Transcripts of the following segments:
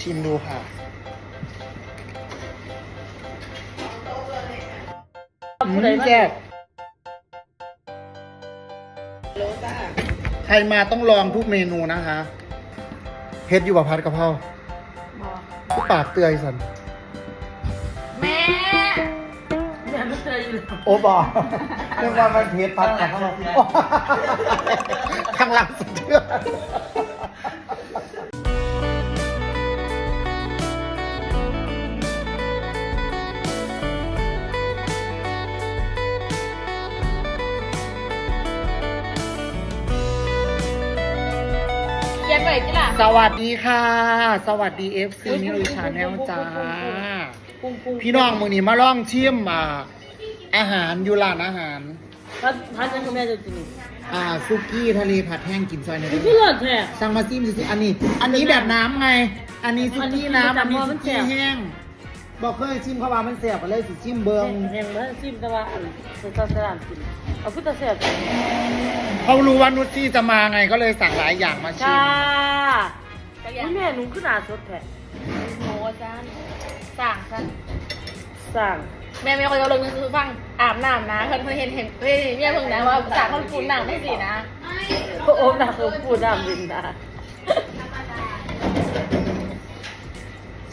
ชิมดูค่ะอืมผู้ใดมาแซ่บใครมาต้องลองทุกเมนูนะคะเฮ็ดอยู่กับพัดกะเพราที่ปากเตือยสันแม่แม่ไม่เคยอยู่แล้วโอ้บอกเรื่องว่ามันเฮ็ดพัดกะเพราข้างหลังสุดเชื่อ นไปจิล่ะ สวัสดีค่ะ สวัสดี FC นิรุชาแนลจ้าปุ้งปุ้งพี่น้องมือนี้มาลองชิมอ่าอาหารอยู่ร้านอาหารพัดพัดยังกับแม่จะกินอ่าซุกี้ทะเลผัดแห้งกินซอยในนี่คือเลือดแท้สั่งมาซิมสิอันนี้ อันนี้แบบน้ำไง อันนี้ซุกี้น้ำอัอันนนี้นี้มัซุนแซ่กี้บแห้ง บอกเคยชิมเข้ามามันแสบก็เลยสิชิมเบิงแห้งแล้วซิมแต่ว่าอันเป็นซอสสลัดกินเอาพุทธเสียบเขารู้ว่านุชซี่จะมาไงก็เลยสั่งหลายอย่างมาชิจ้ามจะเรียนนี่แม่หนูขึ้นหนาสดแท้โมจันสั่งฉันสั่งแม่ไม่ค่อยเอาเรื่องนึงคือฟังอาบน้ำนะเพิ่นเพิ่นเห็นเห็นเฮ้ยเนี่ยเพิ่งนะว่าจากคนปูนหนังไม่สินะโอ้หนักเลยพูดดำดินดา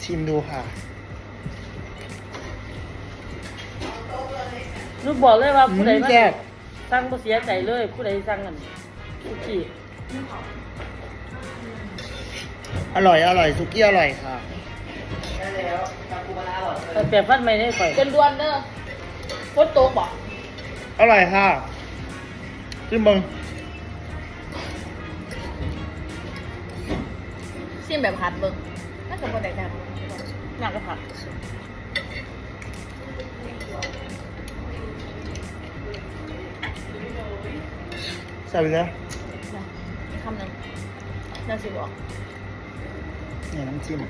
ชิมดูค่ะ หนูบอกเลยว่าอืผู้ใดมมาแซ่บ สั่งบ่เสียใจเลย ผู้ใดสั่งกันสุกี้อร่อย อร่อยซุกี้อร่อยค่ะ แต่แบบฟันไม่ได้ข่อยจนดวนเด้อฝนตกบอกอร่อยค่ะชิมเบิงชิมแบบผัดเบิ่งน่าจะบ่ได้กันหนักก็ผัด ใส่ไปเลยนะคำหนึงน่าสิบอกนี่น้ำจิ้ม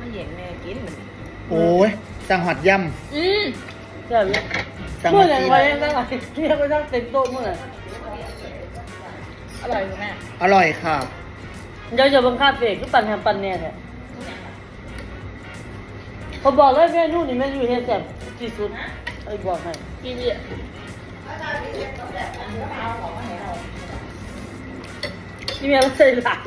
มันเหย่งแม่กินเหมือนโอ้ยสั่งหัดยอืมแซ่บเลยำสั่งเมื่หัอดไหร่ซีไว้ยังได้ไหเรียกไปตั้งเต็มโต๊ะเมื่อไหร่อร่อยอยู่แม่อร่อยค่ะ เดี๋ยวจะบังคับเฟกคือปั่นแฮมปั่นเนี่ยแท้ผมบอกเลยเมนูนี่เมนูเฮ็ดแซ่บที่สุดไอ้บอกให้กินเยอะ ที่แม่ใส่หลาย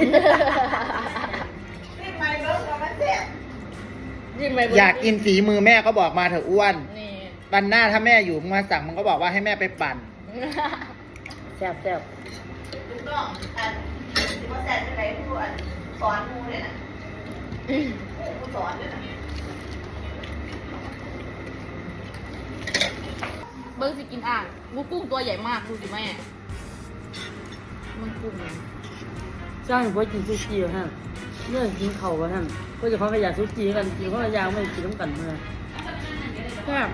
ยิ่งไปเบิ่งอยากกินฝีมือแม่ก็บอกมาเถอะอ้วนนี่วันหน้าถ้าแม่อยู่มึงมาสั่งมันก็บอกว่าให้แม่ไปปั่นแซ่บแซ่บลูกน้องอันที่ว่าแสนจะไหนผู้อันสอนมูเนี่ยนะผู้สอนเนี่ยนะ เบิ้งสิกินอ่างงูกุ้งตัวใหญ่มากดูสิแม่มันกุ้งจ้างพ่อกินซูชิฮะเมื่อกินเข่าวกันฮะก็จะพาไปอยากซูชิกันกินข้าวยางไม่กินน้ำกันเมื่อแซ่บ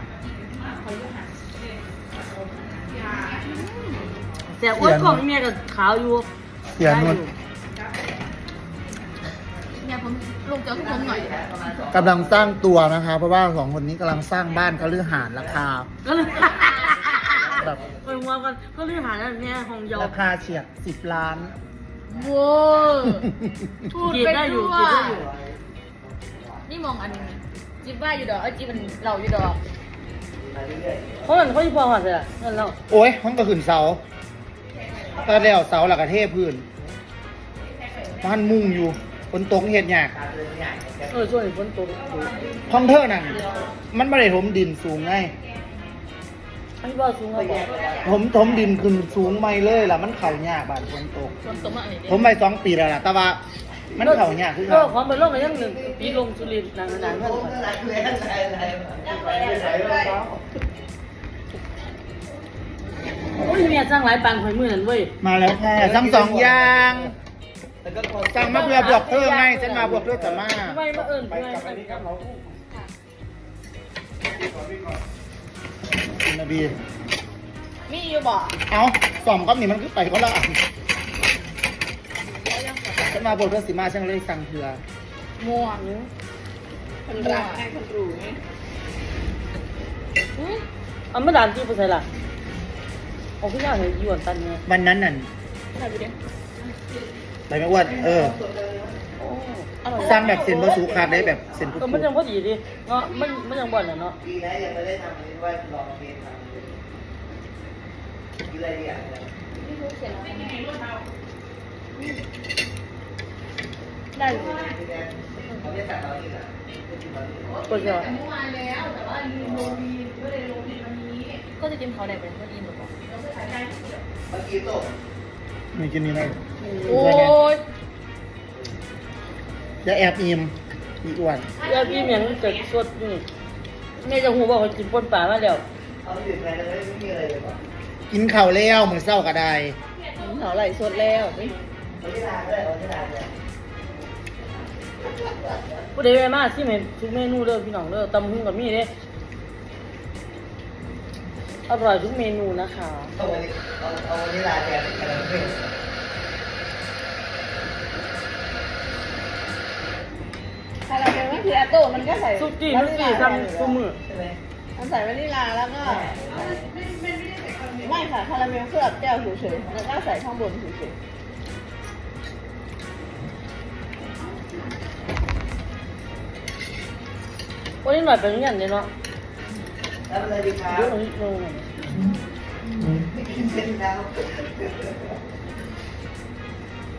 แต่อ้วนของนี่แม่ก็ขาวอยู่เสียนวล เนี่ยผมลงเจอทุกผมหน่อยกำลังสร้างตัวนะคะ เพราะว่าสองคนนี้กำลังสร้างบ้านคฤหาสน์ราคา ก็เลยแบบไปมัวกันก็เลยหาแล้วเนี่ยของเยาราคาเฉียดสิบล้าน โว้ยพูดกินไปได้อยู่ทั่วกินได้อยู่นี่มองอันนี้จิ๊บว่าอยู่ดอกไอ้จิ๊บมันเราอยู่ดอกเพราะมันเขาที่พอหัดเลยอะนั่นแล้วโอ้ยห้องกระขืนเสาตอนแล้วเสาหลักกระเทพื้นมันมุ่งอยู่ ฝนตกเห็ดยากเออช่วงนี้ฝนตกห้องเธอนั่นมันไม่ได้ถมดินสูงไงอันนี้ว่าสูงเขาบอกถมถมดินขึ้นสูงไม่เลยล่ะ มันเข่ายากบานฝนตกส่วนตัวมากนี่ผมไปสองปีแล้วล่ะ แต่ว่ามันเข่ายากคือโลเขากของเป็นโลกกันยังหนึ่งปีลงสุรินทร์นานนานๆเมื่อไหร่โอ้ยเมียสร้างหลายปันหอยมือนั่นเว้ยมาแล้วค่ะสั่งสองอย่าง สั่งมาเพื่อบวกเธอไงฉันมาบวกเธอจะมาไม่มาเอิญไม่ไม่นาบีมีอยู่บ่เอาสอมก็หนีมันคือไปเขาละอันฉันมาบวกเธอสิมาฉันเลยสั่งเถื่อม่วงคนรักให้คนรู้ไงอืมอันไม่ด่านที่ภาษาละเอาขึ้นมาเห็นยวนตันเนี่ยวันนั้นน่ะถ่าย ไปดิไปไม่อ้วนเออโอ้อร่อยสร้างแบบเส้นบะสุคาได้แบบเส้นทุกก็มันยังพอดีดิเนาะมันมันยังบ่อนอะเนาะดีนะยังไม่ได้ทำเลยว่าลองเรียนทำกินอะไรดีอะได้อยู่เขาเรียกแต่เราอีกอะก็จะก็จะกินเขาได้เป็นก็อิ่มหรือเปล่าเมื่อกี้ตกไม่กินนี่ไหม โอ้ยอย่าแอบอิ่มอีอ้วนยาพี่เหมียงเกิดสดนี่แม่จะหูบอกว่ากินปนป่ามาแล้วเอาไปดื่มไปแล้วไม่มีอะไรเลยป่ะกินข้าวแล้วเหมือนเศร้าก็ได้เขาไหลสดแล้วนี่วันนี้ลาด้วยวันนี้ลาด้วยผู้ใดไปมาที่เมนทุกเมนูเด้อพี่น้องเด้อตำหุ่งกับมีเด้อร่อยทุกเมนูนะคะ เอาวันนี้เอาเอาวันนี้ลาแทนกันแล้วเพื่ อนคาราเมลก็คือแอตโต้มันก็ใส่ซุกี้ซุกี้ทำซุมือใช่ไหมมันใส่วานิลลาแล้วก็ ไม่ค่ะคาราเมลเคลือบแก้วเฉยๆแล้วก็ใส่ข้างบนเฉยวันนี้หน่อยเป็นเงี้ยเนี่ยเนาะแล้วอะไรดีครับเดี๋ยวหนูหนูไม่กินเส้นแล้ว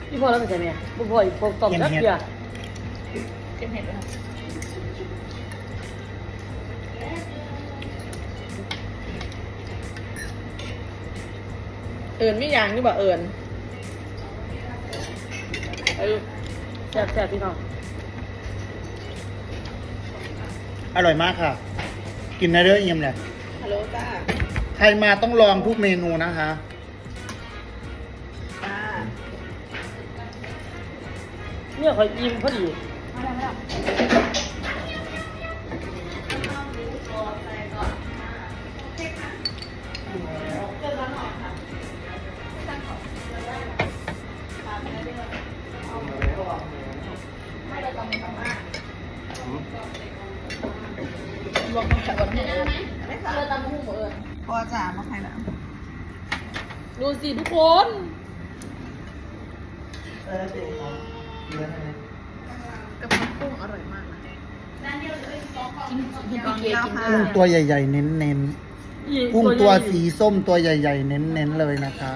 พี่พ่อแล้วเป็นไงเนี่ยพี่พ่ออีกพวกต้มจักเดียวๆ เก็บเห็ดเลยค่ะเอิญไม่ยังนี่บ่เอิญเออแซ่บแซ่บพี่น้อง อร่อยมากค่ะ กินได้เรื่อยเอี่ยมเลยฮัลโหลจ้าใครมาต้องลองทุกเมนูนะคะ จ้า เนี่ยคอยอิ่มพอดี มาแล้วมาแล้วลองมาใส่วันนี้เอิญไม่ค่ะเรือตำหุ้มเอิญพอจ่ามาใครนะดูสิทุกคน เออเป็นของเยอะนะ กระเพาะกุ้งอร่อยมากนะ กุ้งตัวใหญ่ ๆ เน้นๆกุ้งตัวสีส้มตัวใหญ่ ๆ เน้นๆเลยนะคะ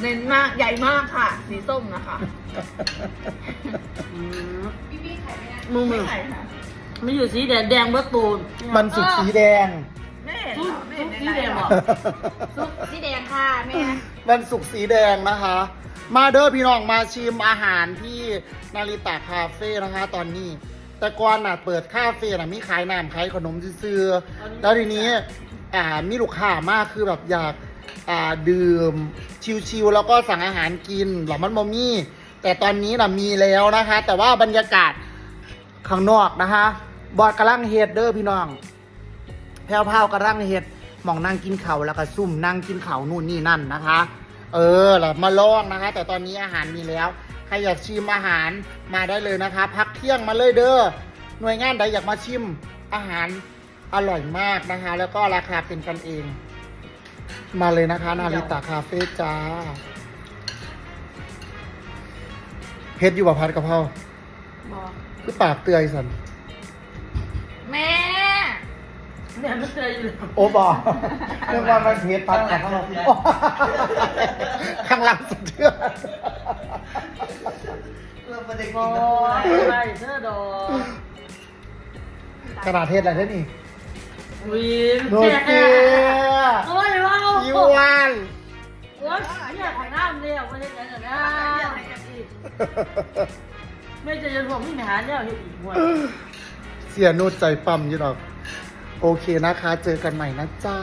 เน้นมากใหญ่มากค่ะ สีส้มนะคะอืมมึงมึงไข่ไม่อยู่สีแดงแดงเบอร์ตูนมันสุกสีแดงแม่ซุปสีแดงเหรอซุปสีแดงค่ะแม่มันสุกสีแดงนะคะ มาเด้อพี่น้องมาชิมอาหารที่นาริตะคาเฟ่นะคะ ตอนนี้ แต่ก่อนน่ะเปิดคาเฟ่น่ะมีขายน้ำขายขนมซื้อๆแล้วทีนี้อ่ามีลูกค้ามากคือแบบอยากอ่าดื่มชิวๆแล้วก็สั่งอาหารกินหรอมันบ่มีแต่ตอนนี้น่ะมีแล้วนะคะ แต่ว่าบรรยากาศข้างนอกนะคะ บอดกระลังเฮดเด้อพี่น้องแพ้วพาวกระร่างเห็ดหมองนั่งกินเขาวแล้วก็ซุ่มนั่งกินเขาวนู่นนี่นั่นนะคะ เออเรามาลองนะคะ แต่ตอนนี้อาหารมีแล้ว ใครอยากชิมอาหารมาได้เลยนะคะ พักเที่ยงมาเลยเด้อหน่วยงานใดอยากมาชิมอาหารอร่อยมากนะคะ แล้วก็ราคาเป็นกันเอง มาเลยนะคะ นาริตะคาเฟ่จ้าเพชรอยู่บ่พัดกะเพราบอกคือปากเตือยสันแม่แม่ไม่เจออยู่เลยโอ้บอเรื่องว่ามันเพชรพัดกะเพราข้างหลังสุดเทือน เราไม่ได้โอ้กินนะยเสื้อดอกขนาดเทศอะไรเท่านี่วินโดนเกลือโอ้ยว้าวยิวานโอ้ยเนี่ยของน้ำเนี่ยไม่ใช่แค่นั้นนะไม่จะยันผมไม่หาเนี่ยอยู่อีกหัวเสียโนดใจปั๊มอยู่หรอก โอเคนะคะ เจอกันใหม่นะจ๊ะ